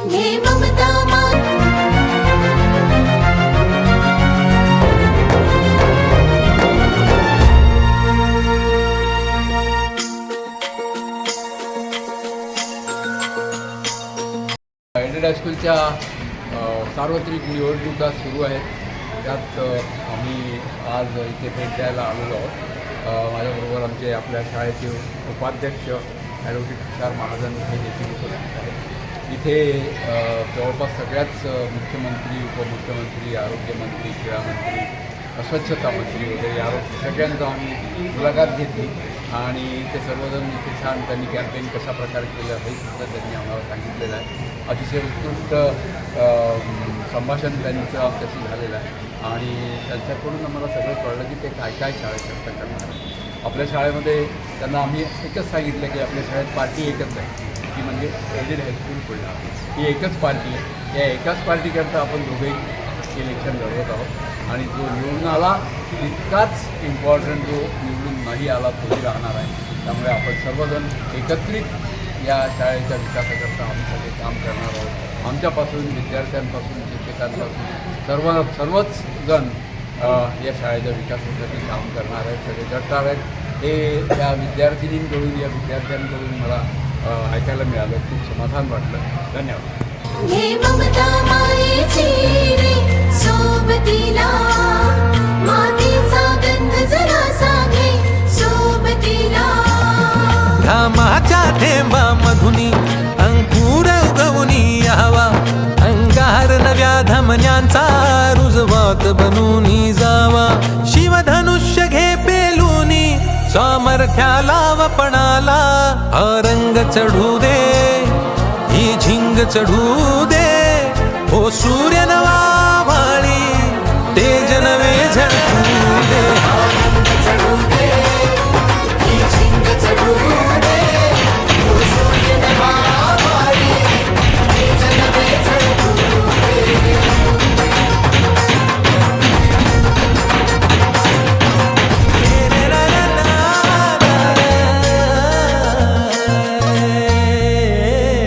Aided हायस्कूलच्या सार्वत्रिक निवडणुका सुरू आहेत. त्यात आम्ही आज इथे भेट द्यायला आलेलो आहोत. माझ्याबरोबर आमचे आपल्या शाळेचे उपाध्यक्ष ॲडव्होकेट तुषार महाजन हे देखील उपस्थित आहेत. इथे जवळपास सगळ्याच मुख्यमंत्री उपमुख्यमंत्री आरोग्यमंत्री क्रीडामंत्री स्वच्छता मंत्री वगैरे या सगळ्यांचा आम्ही मुलाखत घेतली. आणि ते सर्वजण इथे छान त्यांनी कॅम्पेन कशा प्रकारे केलं हे सुद्धा त्यांनी आम्हाला सांगितलेलं आहे. अतिशय उत्कृष्ट संभाषण त्यांचं आमच्याशी झालेलं आहे. आणि त्यांच्याकडून आम्हाला सगळं कळलं की ते काय काय शाळेकरता करणार आपल्या शाळेमध्ये त्यांना आम्ही एकच सांगितलं की आपल्या शाळेत पार्टी एकच आहे. म्हणजे एडेड हायस्कूल पुढला ही एकच पार्टी आहे. या एकाच पार्टीकरता आपण दोघे इलेक्शन लढवत आहोत. आणि जो निवडून आला तितकाच इम्पॉर्टंट जो निवडून नाही आला तोही राहणार आहे. त्यामुळे आपण सर्वजण एकत्रित या शाळेच्या विकासाकरता आम्ही सगळे काम करणार आहोत. आमच्यापासून विद्यार्थ्यांपासून शिक्षकांपासून सर्व सर्वच जण या शाळेच्या विकासासाठी काम करणार आहेत सगळे जटणार आहेत. हे या विद्यार्थिनींकडून या विद्यार्थ्यांकडून मला ऐकायला मिळालं. खूप समाधान वाटलं. धन्यवाद. हे ममता मायेची रे सोबतीला. मातीचा गंध जरा सागे सोबतीला. घामाच्या थेंबा मधुनी अंकुर उगवनी यावा. अंगार नव्या धमन्यांचा रुजवात बनूनी सामर्थ्याला वपणाला हा रंग चढू दे ही झिंग चढू दे. हो सूर्य नवा